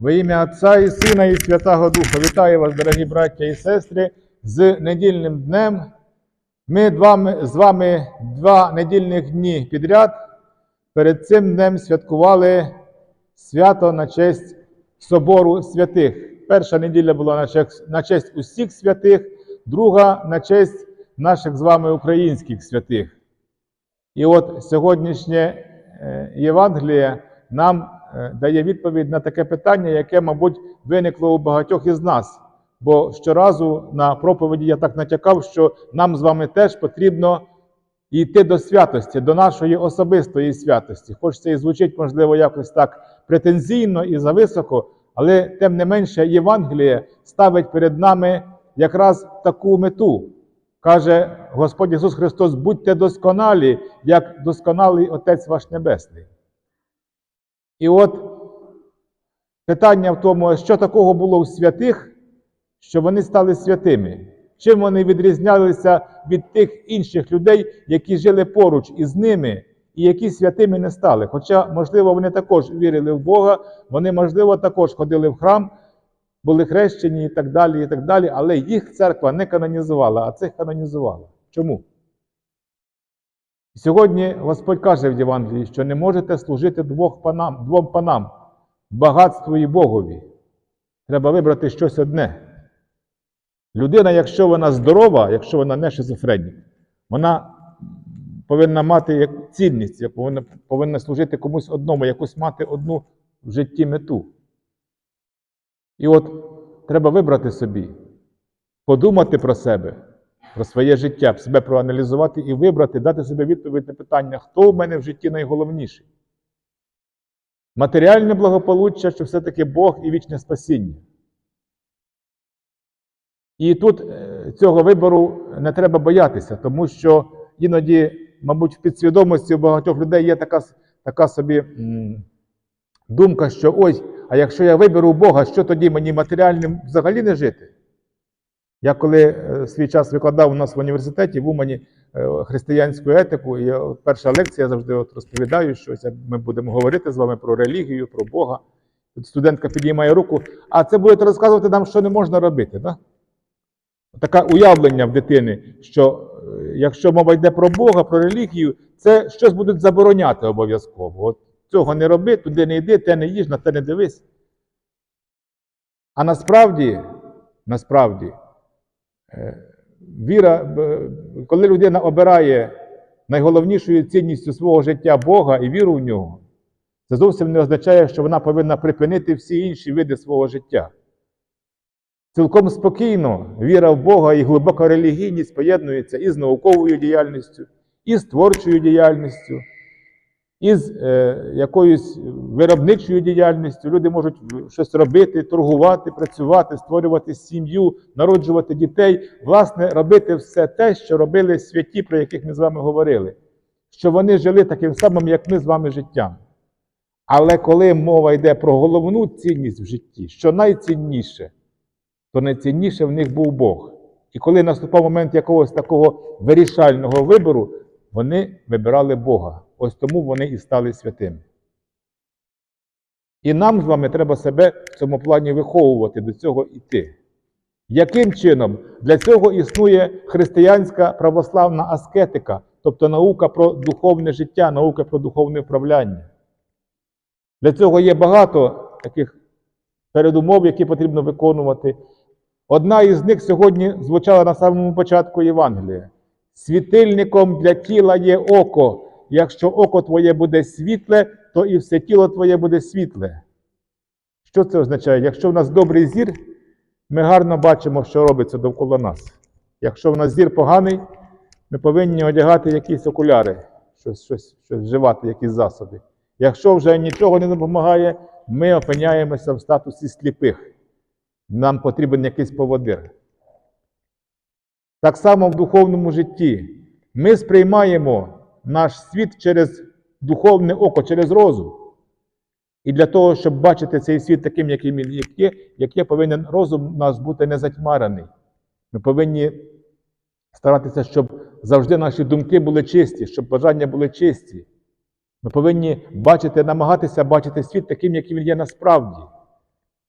Во ім'я Отця і Сина і Святого Духа. Вітаю вас, дорогі браття і сестри, з недільним днем. Ми з вами два недільних дні підряд перед цим днем святкували свято на честь Собору святих. Перша неділя була на честь, усіх святих, друга на честь наших з вами українських святих. І от сьогоднішнє е, Євангеліє нам дає відповідь на таке питання, яке, мабуть, виникло у багатьох із нас. Бо щоразу на проповіді я так натякав, що нам з вами теж потрібно йти до святості, до нашої особистої святості. Хоч це і звучить, можливо, якось так претензійно і зависоко, але тим не менше Євангеліє ставить перед нами якраз таку мету. Каже Господь Ісус Христос: будьте досконалі, як досконалий Отець ваш Небесний. І от питання в тому, що такого було у святих, що вони стали святими. Чим вони відрізнялися від тих інших людей, які жили поруч із ними, і які святими не стали. Хоча, можливо, вони також вірили в Бога, вони, можливо, також ходили в храм, були хрещені і так далі, і так далі, але їх церква не канонізувала, а цих канонізувала. Чому? Сьогодні Господь каже в Євангелії, що не можете служити двох панам, двом панам, багатству і Богові. Треба вибрати щось одне. Людина, якщо вона здорова, якщо вона не шизофренік, вона повинна мати цінність, як повинна, повинна служити комусь одному, якусь мати одну в житті мету. І от треба вибрати собі, подумати про себе, про своє життя, себе проаналізувати і вибрати, дати собі відповідь на питання, хто в мене в житті найголовніший. Матеріальне благополуччя, чи все-таки Бог і вічне спасіння. І тут е, цього вибору не треба боятися, тому що іноді, мабуть, в підсвідомості у багатьох людей є така, така собі думка, що ой, а якщо я виберу Бога, що тоді мені матеріальним взагалі не жити? Я коли е, свій час викладав у нас в університеті в Умані е, християнську етику, і перша лекція я завжди от розповідаю щось, ми будемо говорити з вами про релігію, про Бога. Тут студентка підіймає руку, а це будете розказувати нам, що не можна робити. Да? Таке уявлення в дитини, що е, якщо мова йде про Бога, про релігію, це щось будуть забороняти обов'язково. От цього не роби, туди не йди, те не їж, на те не дивись. А насправді, насправді, е, віра, коли людина обирає найголовнішою цінністю свого життя Бога і віру в нього, це зовсім не означає, що вона повинна припинити всі інші види свого життя. Цілком спокійно віра в Бога і глибока релігійність поєднуються із науковою діяльністю, із творчою діяльністю, із е, якоюсь виробничою діяльністю. Люди можуть щось робити, торгувати, працювати, створювати сім'ю, народжувати дітей, власне, робити все те, що робили святі, про яких ми з вами говорили, що вони жили таким самим, як ми з вами життям. Але коли мова йде про головну цінність в житті, що найцінніше, то найцінніше в них був Бог. І коли наступав момент якогось такого вирішального вибору, вони вибирали Бога. Ось тому вони і стали святими. І нам з вами треба себе в цьому плані виховувати, до цього йти. Яким чином? Для цього існує християнська православна аскетика, тобто наука про духовне життя, наука про духовне вправляння. Для цього є багато таких передумов, які потрібно виконувати. Одна із них сьогодні звучала на самому початку Євангелія. Світильником для тіла є око. Якщо око твоє буде світле, то і все тіло твоє буде світле. Що це означає? Якщо в нас добрий зір, ми гарно бачимо, що робиться довкола нас. Якщо в нас зір поганий, ми повинні одягати якісь окуляри, щось, щось, щось вживати, якісь засоби. Якщо вже нічого не допомагає, ми опиняємося в статусі сліпих. Нам потрібен якийсь поводир. Так само в духовному житті. Ми сприймаємо наш світ через духовне око, через розум. І для того, щоб бачити цей світ таким, яким він є, як є, повинен розум у нас бути не затьмарений. Ми повинні старатися, щоб завжди наші думки були чисті, щоб бажання були чисті. Ми повинні бачити, намагатися бачити світ таким, яким він є насправді.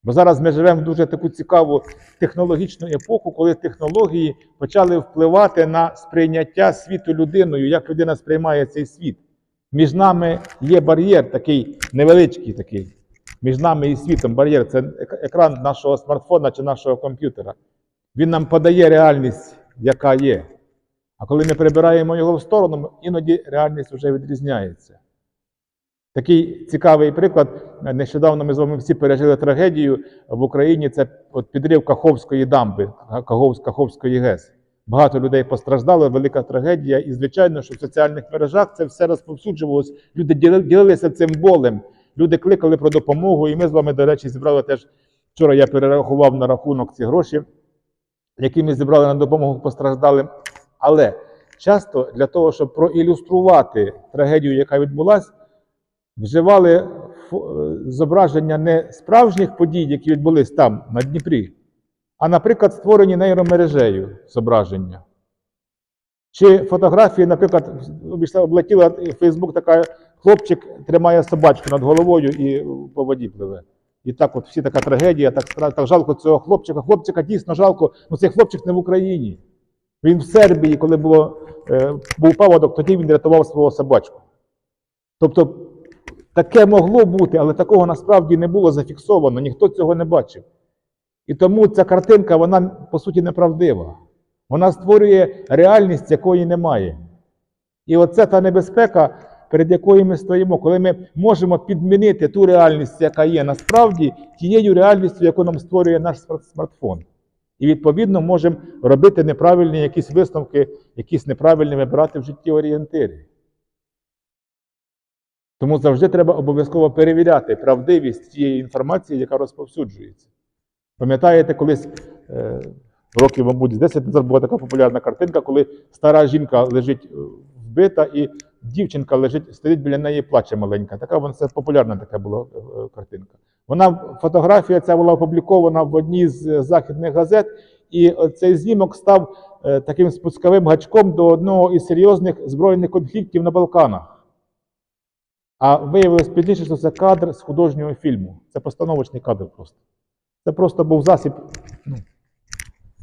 Бо зараз ми живемо в дуже таку цікаву технологічну епоху, коли технології почали впливати на сприйняття світу людиною, як людина сприймає цей світ. Між нами є бар'єр такий невеличкий такий. Між нами і світом бар'єр це екран нашого смартфона чи нашого комп'ютера. Він нам подає реальність, яка є. А коли ми прибираємо його в сторону, іноді реальність вже відрізняється. Такий цікавий приклад. Нещодавно ми з вами всі пережили трагедію в Україні. Це от підрив Каховської дамби, Каховськ- Каховської ГЕС. Багато людей постраждало, велика трагедія. І, звичайно, що в соціальних мережах це все розповсюджувалось. Люди діли- ділилися цим болем. Люди кликали про допомогу. І ми з вами, до речі, зібрали теж вчора. Я перерахував на рахунок ці гроші, які ми зібрали на допомогу постраждалим. Але часто для того, щоб проілюструвати трагедію, яка відбулася, вживали е, зображення не справжніх подій, які відбулись там, на Дніпрі, а, наприклад, створені нейромережею зображення. Чи фотографії, наприклад, облетіла Фейсбук, така хлопчик тримає собачку над головою і по воді пливе. І так, от всі така трагедія, так, так жалко цього хлопчика. Хлопчика дійсно жалко, ну цей хлопчик не в Україні. Він в Сербії, коли було, е, був паводок, тоді він рятував свого собачку. Тобто таке могло бути, але такого насправді не було зафіксовано, ніхто цього не бачив. І тому ця картинка, вона по суті неправдива. Вона створює реальність, якої немає. І оце та небезпека, перед якою ми стоїмо, коли ми можемо підмінити ту реальність, яка є насправді, тією реальністю, яку нам створює наш смартфон. І відповідно можемо робити неправильні якісь висновки, якісь неправильні вибирати в житті орієнтири. Тому завжди треба обов'язково перевіряти правдивість тієї інформації, яка розповсюджується. Пам'ятаєте, колись е, років, мабуть, з 10 назад була така популярна картинка, коли стара жінка лежить е, вбита, і дівчинка лежить, стоїть біля неї, плаче маленька. Така вона це популярна така була е, картинка. Вона фотографія ця була опублікована в одній з західних газет, і цей знімок став таким спусковим гачком до одного із серйозних збройних конфліктів на Балканах. А виявилось пізніше, що це кадр з художнього фільму. Це постановочний кадр просто. Це просто був засіб ну,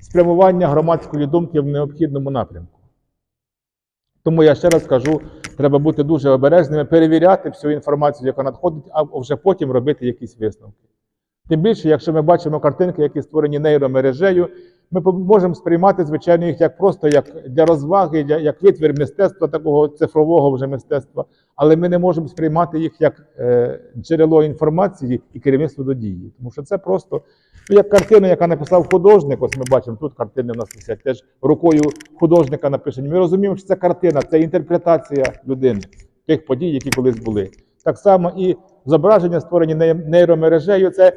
спрямування громадської думки в необхідному напрямку. Тому я ще раз кажу, треба бути дуже обережними, перевіряти всю інформацію, яка надходить, а вже потім робити якісь висновки. Тим більше, якщо ми бачимо картинки, які створені нейромережею, ми можемо сприймати, звичайно, їх як просто як для розваги, для, як витвір мистецтва, такого цифрового вже мистецтва, але ми не можемо сприймати їх як е, джерело інформації і керівництво до дії. Тому що це просто ну, як картина, яка написав художник. Ось ми бачимо, тут картини в нас висять теж рукою художника написані. Ми розуміємо, що це картина, це інтерпретація людини, тих подій, які колись були. Так само і зображення, створені ней- нейромережею, це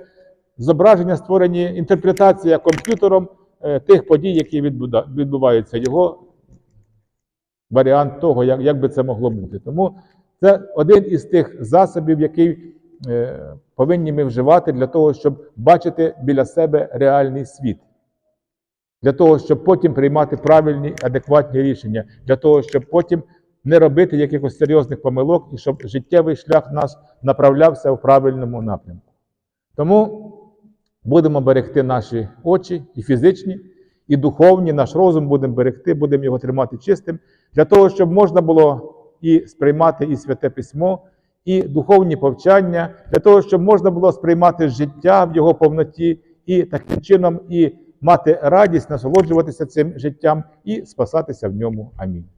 зображення, створені інтерпретація комп'ютером тих подій, які відбуваються. Його варіант того, як, як би це могло бути. Тому це один із тих засобів, який е, повинні ми вживати для того, щоб бачити біля себе реальний світ. Для того, щоб потім приймати правильні, адекватні рішення, для того, щоб потім не робити якихось серйозних помилок і щоб життєвий шлях наш направлявся в правильному напрямку. Тому будемо берегти наші очі і фізичні, і духовні, наш розум будемо берегти, будемо його тримати чистим, для того, щоб можна було і сприймати і святе письмо, і духовні повчання, для того, щоб можна було сприймати життя в його повноті, і таким чином і мати радість, насолоджуватися цим життям і спасатися в ньому. Амінь.